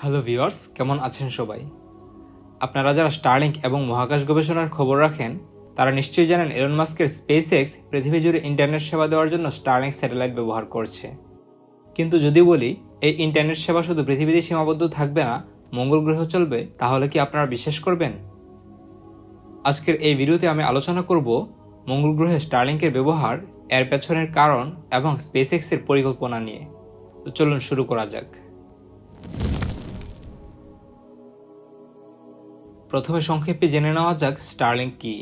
Hello viewers, কেমন আছেন সবাই? আপনারা যারা স্টারলিংক এবং মহাকাশ গবেষণার খবর রাখেন, তারা নিশ্চয়ই জানেন এলন মাস্কের স্পেস এক্স পৃথিবী জুড়ে ইন্টারনেট সেবা দেওয়ার জন্য স্টারলিংক স্যাটেলাইট ব্যবহার করছে। কিন্তু যদি বলি, এই ইন্টারনেট সেবা শুধু পৃথিবীতে সীমাবদ্ধ থাকবে না, মঙ্গল গ্রহ চলবে, তাহলে কি আপনারা বিশ্বাস করবেন? আজকের এই ভিডিওতে আমি আলোচনা করব মঙ্গল গ্রহে স্টারলিংকের ব্যবহার, এর পেছনের কারণ এবং স্পেস এক্সের পরিকল্পনা নিয়ে। তো চলুন শুরু করা যাক। প্রথমে সংক্ষেপে জেনে নেওয়া যাক স্টারলিংক কি।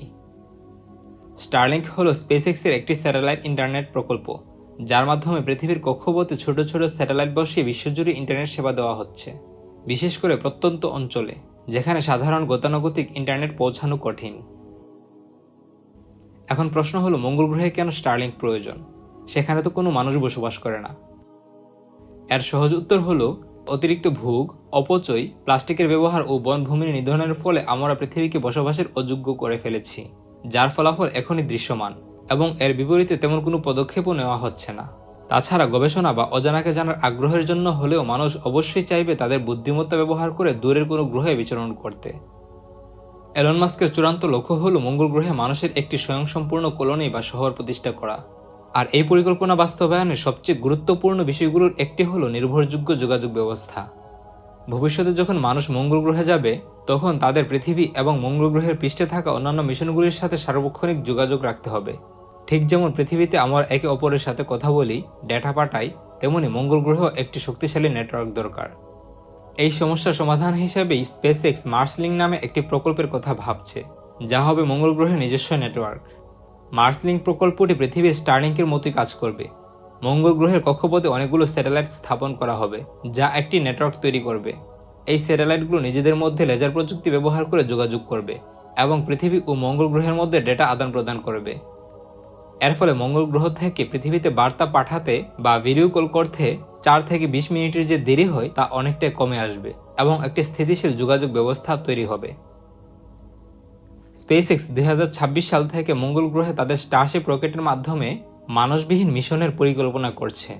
স্টারলিংক হল স্পেসএক্সের একটি স্যাটেলাইট ইন্টারনেট প্রকল্প, যার মাধ্যমে পৃথিবীর কক্ষপথে ছোট ছোট স্যাটেলাইট বসিয়ে বিশ্বজুড়ে ইন্টারনেট সেবা দেওয়া হচ্ছে, বিশেষ করে প্রত্যন্ত অঞ্চলে, যেখানে সাধারণ গতানুগতিক ইন্টারনেট পৌঁছানো কঠিন। এখন প্রশ্ন হলো, মঙ্গল গ্রহে কেন স্টারলিংক প্রয়োজন? সেখানে তো কোনো মানুষ বসবাস করে না। এর সহজ উত্তর হলো অতিরিক্ত ভোগ, অপচয়, প্লাস্টিকের ব্যবহার ও বনভূমির নিধনের ফলে আমরা পৃথিবীকে বসবাসের অযোগ্য করে ফেলেছি, যার ফলাফল এখনই দৃশ্যমান এবং এর বিপরীতে তেমন কোনো পদক্ষেপও নেওয়া হচ্ছে না। তাছাড়া গবেষণা বা অজানাকে জানার আগ্রহের জন্য হলেও মানুষ অবশ্যই চাইবে তাদের বুদ্ধিমত্তা ব্যবহার করে দূরের কোনো গ্রহে বিচরণ করতে। এলন মাস্কের চূড়ান্ত লক্ষ্য হল মঙ্গল গ্রহে মানুষের একটি স্বয়ংসম্পূর্ণ কলোনি বা শহর প্রতিষ্ঠা করা। আর এই পরিকল্পনা বাস্তবায়নের সবচেয়ে গুরুত্বপূর্ণ বিষয়গুলোর একটি হলো নির্ভরযোগ্য যোগাযোগ ব্যবস্থা। ভবিষ্যতে যখন মানুষ মঙ্গল গ্রহে যাবে, তখন তাদের পৃথিবী এবং মঙ্গল গ্রহের পৃষ্ঠে থাকা অন্যান্য মিশনগুলির সাথে সার্বক্ষণিক যোগাযোগ রাখতে হবে। ঠিক যেমন পৃথিবীতে আমরা একে অপরের সাথে কথা বলি, ডেটা পাঠাই, তেমনি মঙ্গল গ্রহ একটি শক্তিশালী নেটওয়ার্ক দরকার। এই সমস্যার সমাধান হিসেবেই স্পেসএক্স মার্সলিং নামে একটি প্রকল্পের কথা ভাবছে, যা হবে মঙ্গল গ্রহের নিজস্ব নেটওয়ার্ক। মার্সলিং প্রকল্পটি পৃথিবীর স্টারলিংকের মতোই কাজ করবে। মঙ্গল গ্রহের কক্ষপথে অনেকগুলো স্যাটেলাইট স্থাপন করা হবে, যা একটি নেটওয়ার্ক তৈরি করবে। এই স্যাটেলাইটগুলো নিজেদের মধ্যে লেজার প্রযুক্তি ব্যবহার করে যোগাযোগ করবে এবং পৃথিবী ও মঙ্গল গ্রহের মধ্যে ডেটা আদান প্রদান করবে। এর ফলে মঙ্গল গ্রহ থেকে পৃথিবীতে বার্তা পাঠাতে বা ভিডিও কল করতে চার থেকে বিশ মিনিটের যে দেরি হয় তা অনেকটাই কমে আসবে এবং একটি স্থিতিশীল যোগাযোগ ব্যবস্থা তৈরি হবে। স্পেসএক্স দুই সাল থেকে মঙ্গল গ্রহে তাদের স্টারশিপ রকেটের মাধ্যমে মানুষবিহীন মিশনের পরিকল্পনা করছে।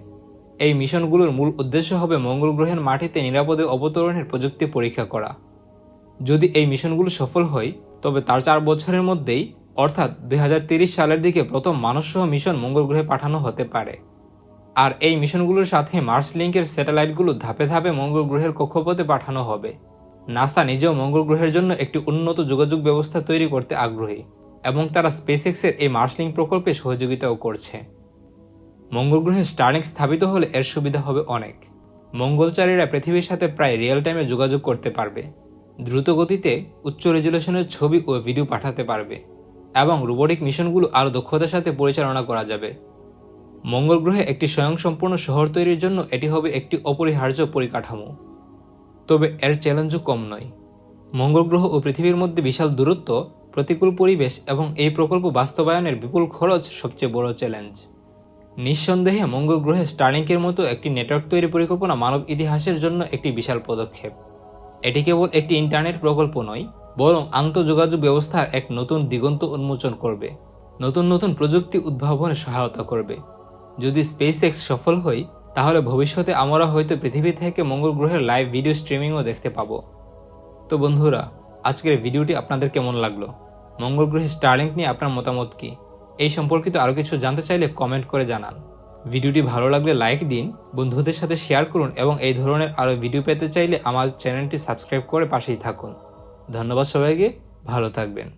এই মিশনগুলোর মূল উদ্দেশ্য হবে মঙ্গল গ্রহের মাটিতে নিরাপদে অবতরণের প্রযুক্তি পরীক্ষা করা। যদি এই মিশনগুলো সফল হয়, তবে তার চার বছরের মধ্যেই, অর্থাৎ দুই সালের দিকে প্রথম মানুষসহ মিশন মঙ্গল গ্রহে পাঠানো হতে পারে। আর এই মিশনগুলোর সাথে মার্স লিঙ্কের স্যাটেলাইটগুলো ধাপে ধাপে মঙ্গল গ্রহের কক্ষপথে পাঠানো হবে। নাসা নিজেও মঙ্গল গ্রহের জন্য একটি উন্নত যোগাযোগ ব্যবস্থা তৈরি করতে আগ্রহী, এবং তারা স্পেসএক্সের এই মার্সলিং প্রকল্পে সহযোগিতাও করছে। মঙ্গল গ্রহে স্টারলিংক স্থাপিত হলে এর সুবিধা হবে অনেক। মঙ্গলচারীরা পৃথিবীর সাথে প্রায় রিয়েল টাইমে যোগাযোগ করতে পারবে, দ্রুত গতিতে উচ্চ রেজুলেশনের ছবি ও ভিডিও পাঠাতে পারবে, এবং রোবোটিক মিশনগুলো আরও দক্ষতার সাথে পরিচালনা করা যাবে। মঙ্গল গ্রহে একটি স্বয়ংসম্পূর্ণ শহর তৈরির জন্য এটি হবে একটি অপরিহার্য পরিকাঠামো। তবে এর চ্যালেঞ্জও কম নয়। মঙ্গল গ্রহ ও পৃথিবীর মধ্যে বিশাল দূরত্ব, প্রতিকূল পরিবেশ এবং এই প্রকল্প বাস্তবায়নের বিপুল খরচ সবচেয়ে বড় চ্যালেঞ্জ নিঃসন্দেহে মঙ্গল গ্রহে স্টার্লিংকের মতো একটি নেটওয়ার্ক তৈরি পরিকল্পনা মানব ইতিহাসের জন্য একটি বিশাল পদক্ষেপ। এটি কেবল একটি ইন্টারনেট প্রকল্প নয়, বরং আন্তঃযোগাযোগ ব্যবস্থার এক নতুন দিগন্ত উন্মোচন করবে, নতুন নতুন প্রযুক্তি উদ্ভাবনে সহায়তা করবে। যদি স্পেস এক্স সফল হয় তাহলে ভবিষ্যতে আমরা হয়তো পৃথিবী থেকে মঙ্গল গ্রহের লাইভ ভিডিও স্ট্রিমিংও দেখতে পাবো। তো বন্ধুরা, আজকের ভিডিওটি আপনাদের কেমন লাগল? মঙ্গল গ্রহে স্টারলিংক নিয়ে আপনার মতামত কি? এই সম্পর্কিত আরও কিছু জানতে চাইলে কমেন্ট করে জানান। ভিডিওটি ভালো লাগলে লাইক দিন, বন্ধুদের সাথে শেয়ার করুন এবং এই ধরনের আরও ভিডিও পেতে চাইলে আমার চ্যানেলটি সাবস্ক্রাইব করে পাশেই থাকুন। ধন্যবাদ সবাইকে, ভালো থাকবেন।